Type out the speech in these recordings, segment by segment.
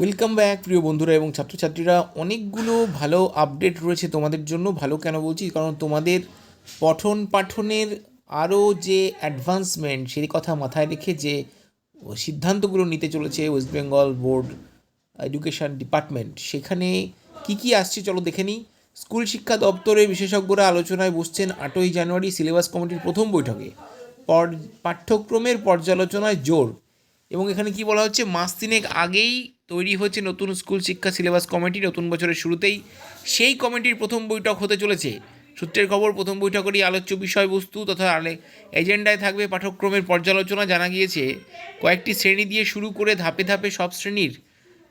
Welcome back প্রিয় বন্ধুরা এবং ছাত্রছাত্রীরা। অনেকগুলো ভালো আপডেট রয়েছে তোমাদের জন্য। ভালো কেন বলছি? কারণ তোমাদের পঠন পাঠনের আরও যে অ্যাডভান্সমেন্ট সেই কথা মাথায় রেখে যে সিদ্ধান্তগুলো নিতে চলেছে West Bengal board education department সেখানে কি কি আসছে চলো দেখে নিই। স্কুল শিক্ষা দপ্তরের বিশেষজ্ঞরা আলোচনায় বসছেন আটই জানুয়ারি সিলেবাস কমিটির প্রথম বৈঠকে। পাঠ্যক্রমের পর্যালোচনায় জোর। এবং এখানে কি বলা হচ্ছে, মাস তিনেক আগেই তৈরি হচ্ছে নতুন স্কুল শিক্ষা সিলেবাস কমিটি নতুন বছরের শুরুতেই। সেই কমিটির প্রথম বৈঠক হতে চলেছে। সূত্রের খবর, প্রথম বৈঠকেরই আলোচ্য বিষয়বস্তু তথা এজেন্ডায় থাকবে পাঠ্যক্রমের পর্যালোচনা। জানা গিয়েছে, কয়েকটি শ্রেণি দিয়ে শুরু করে ধাপে ধাপে সব শ্রেণির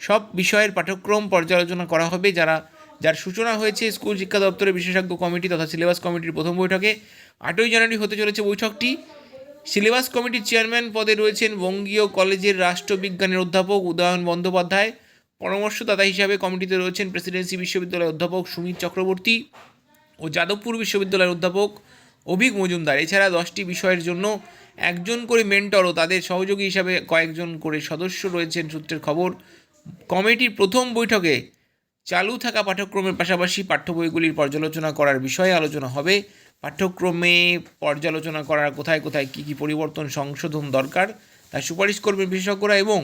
সব বিষয়ের পাঠ্যক্রম পর্যালোচনা করা হবে। যারা যার সূচনা হয়েছে স্কুল শিক্ষা দপ্তরের বিশেষজ্ঞ কমিটি তথা সিলেবাস কমিটির প্রথম বৈঠকে। আটই জানুয়ারি হতে চলেছে বৈঠকটি। সিলেবাস কমিটির চেয়ারম্যান পদে রয়েছেন বঙ্গীয় কলেজের রাষ্ট্রবিজ্ঞানের অধ্যাপক উদয়ন বন্দ্যোপাধ্যায়। পরামর্শদাতা হিসাবে কমিটিতে রয়েছেন প্রেসিডেন্সি বিশ্ববিদ্যালয়ের অধ্যাপক সুমিত চক্রবর্তী ও যাদবপুর বিশ্ববিদ্যালয়ের অধ্যাপক অভিক মজুমদার। এছাড়া দশটি বিষয়ের জন্য একজন করে মেন্টর ও তাদের সহযোগী হিসাবে কয়েকজন করে সদস্য রয়েছেন সূত্রের খবর। কমিটির প্রথম বৈঠকে চালু থাকা পাঠ্যক্রমের পাশাপাশি পাঠ্য বইগুলির পর্যালোচনা করার বিষয়ে আলোচনা হবে। পাঠ্যক্রমে পর্যালোচনা করার কোথায় কোথায় কী কী পরিবর্তন, সংশোধন দরকার তা সুপারিশ করবেন বিশেষজ্ঞরা এবং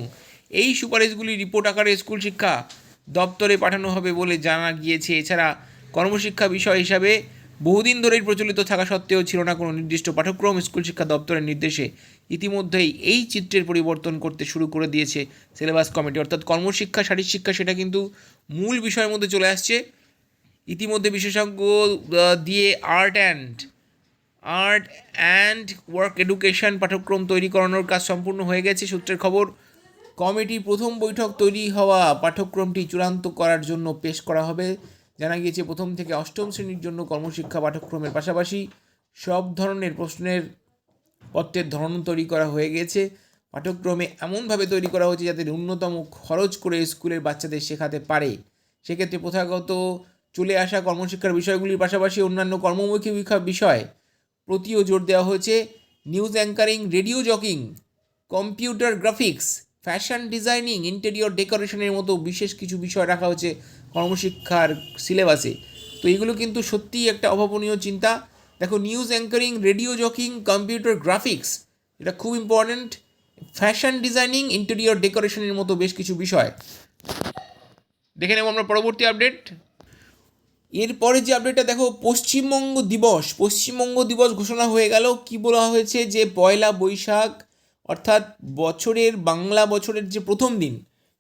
এই সুপারিশগুলি রিপোর্ট আকারে স্কুল শিক্ষা দপ্তরে পাঠানো হবে বলে জানা গিয়েছে। এছাড়া কর্মশিক্ষা বিষয় হিসাবে বহুদিন ধরেই প্রচলিত থাকা সত্ত্বেও ছিল না কোনো নির্দিষ্ট পাঠ্যক্রম। স্কুল শিক্ষা দপ্তরের নির্দেশে ইতিমধ্যেই এই চিত্রের পরিবর্তন করতে শুরু করে দিয়েছে সিলেবাস কমিটি। অর্থাৎ কর্মশিক্ষা শারীর শিক্ষা, সেটা কিন্তু মূল বিষয়ের মধ্যে চলে আসছে। ইতিমধ্যে বিশেষজ্ঞ দিয়ে art and art and work education পাঠ্যক্রম তৈরি করানোর কাজ সম্পূর্ণ হয়ে গেছে। সূত্রের খবর, কমিটির প্রথম বৈঠক তৈরি হওয়া পাঠ্যক্রমটি চূড়ান্ত করার জন্য পেশ করা হবে। জানা গিয়েছে, প্রথম থেকে অষ্টম শ্রেণির জন্য কর্মশিক্ষা পাঠ্যক্রমের পাশাপাশি সব ধরনের প্রশ্নের পত্রের ধরন তৈরি করা হয়ে গেছে। পাঠ্যক্রমে এমনভাবে তৈরি করা হয়েছে যাতে ন্যূনতম খরচ করে স্কুলের বাচ্চাদের শেখাতে পারে। সেক্ষেত্রে প্রথাগত চলে আসা কর্মশিক্ষার বিষয়গুলির পাশাপাশি অন্যান্য কর্মমুখী বিষয়- প্রতিও জোর দেওয়া হয়েছে। News anchoring, radio jockeying, computer graphics, fashion designing, interior ডেকোরেশনের মতো বিশেষ কিছু বিষয় রাখা হয়েছে কর্মশিক্ষার সিলেবাসে। তো এগুলো কিন্তু সত্যিই একটা অভাবনীয় চিন্তা। দেখো, news anchoring, radio jockeying, computer graphics, এটা খুব ইম্পর্ট্যান্ট ফ্যাশন ডিজাইনিং, ইন্টেরিয়র ডেকোরেশনের মতো বেশ কিছু বিষয়। দেখে নেব আমরা পরবর্তী আপডেট। এরপরে যে আপডেটটা দেখো, পশ্চিমবঙ্গ দিবস পশ্চিমবঙ্গ দিবস ঘোষণা হয়ে গেল। কি বলা হয়েছে? যে পয়লা বৈশাখ, অর্থাৎ বছরের, বাংলা বছরের যে প্রথম দিন,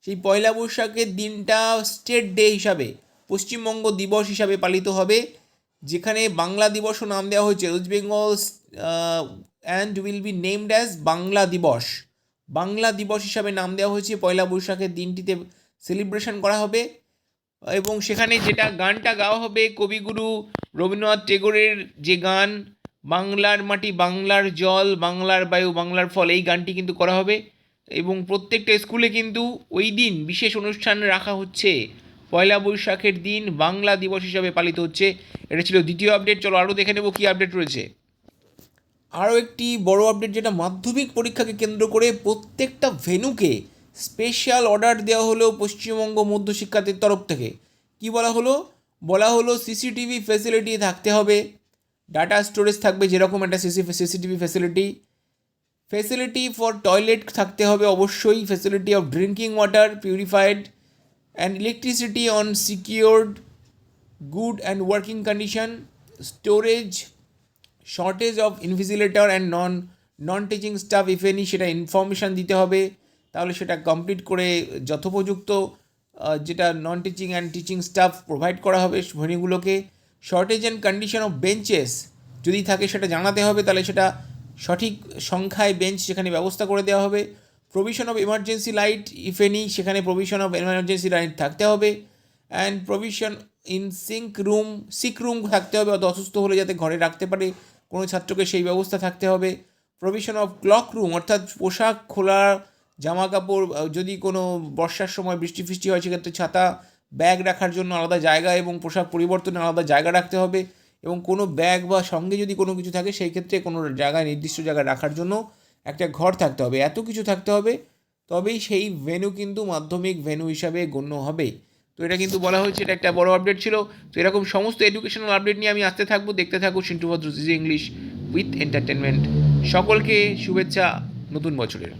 সেই পয়লা বৈশাখের দিনটা স্টেট ডে হিসাবে, পশ্চিমবঙ্গ দিবস হিসাবে পালিত হবে, যেখানে বাংলা দিবসও নাম দেওয়া হয়েছে। West Bengal and will be named as Bangla দিবস। বাংলা দিবস হিসাবে নাম দেওয়া হয়েছে। পয়লা বৈশাখের দিনটিতে সেলিব্রেশন করা হবে। এবং সেখানে যেটা গানটা গাওয়া হবে কবিগুরু রবীন্দ্রনাথ টেগোরের যে গান, বাংলার মাটি, বাংলার জল, বাংলার বায়ু, বাংলার ফল, এই গানটি কিন্তু করা হবে। এবং প্রত্যেকটা স্কুলে কিন্তু ওই দিন বিশেষ অনুষ্ঠান রাখা হচ্ছে। পয়লা বৈশাখের দিন বাংলা দিবস হিসাবে পালিত হচ্ছে। এটা ছিল দ্বিতীয় আপডেট চলো আরও দেখে নেব কী আপডেট রয়েছে। আরও একটি বড় আপডেট যেটা মাধ্যমিক পরীক্ষাকে কেন্দ্র করে প্রত্যেকটা ভেনুকে স্পেশাল অর্ডার দেওয়া হলো পশ্চিমবঙ্গ মধ্য মধ্যশিক্ষাদের তরফ থেকে। কি বলা হলো? বলা হলো সিসিটিভি ফেসিলিটি থাকতে হবে। ডাটা স্টোরেজ থাকবে যেরকম একটা CC CCTV facility facility for toilet থাকতে হবে অবশ্যই। Facility of drinking water purified and electricity on secured good and working condition storage shortage of invigilator and non non teaching staff if any সেটা information দিতে হবে। তাহলে সেটা complete করে যথোপযুক্ত যেটা non teaching and teaching staff provide করা হবে ভেনিগুলোকে। Shortage and condition of benches যদি থাকে সেটা জানাতে হবে, তাহলে সেটা সঠিক সংখ্যায় বেঞ্চ সেখানে ব্যবস্থা করে দেওয়া হবে। Provision of emergency light if any সেখানে প্রভিশন অফ এমার্জেন্সি লাইট থাকতে হবে। And provision in sink room sick room থাকতে হবে অত অসুস্থ হলে যাতে ঘরে রাখতে পারে, কোনো ছাত্রকে সেই ব্যবস্থা থাকতে হবে। প্রভিশন অফ ক্লক রুম অর্থাৎ পোশাক খোলা জামা কাপড় যদি কোনো বর্ষার সময় বৃষ্টি ফৃষ্টি হয়, সেক্ষেত্রে ছাতা, ব্যাগ রাখার জন্য আলাদা জায়গা এবং পোশাক পরিবর্তনে আলাদা জায়গা রাখতে হবে এবং কোনো ব্যাগ বা সঙ্গে যদি কোনো কিছু থাকে, সেই ক্ষেত্রে কোনো জায়গায়, নির্দিষ্ট জায়গায় রাখার জন্য একটা ঘর থাকতে হবে। এত কিছু থাকতে হবে, তবেই সেই ভেন্যু কিন্তু মাধ্যমিক ভেন্যু হিসাবে গণ্য হবে। তো এটা কিন্তু বলা হয়েছে, এটা একটা বড় আপডেট ছিল। তো এরকম সমস্ত এডুকেশনাল আপডেট নিয়ে আমি আসতে থাকব। দেখতে থাকব সিন্টু ভদ্র ইংলিশ উইথ এন্টারটেনমেন্ট সকলকে শুভেচ্ছা নতুন বছরের।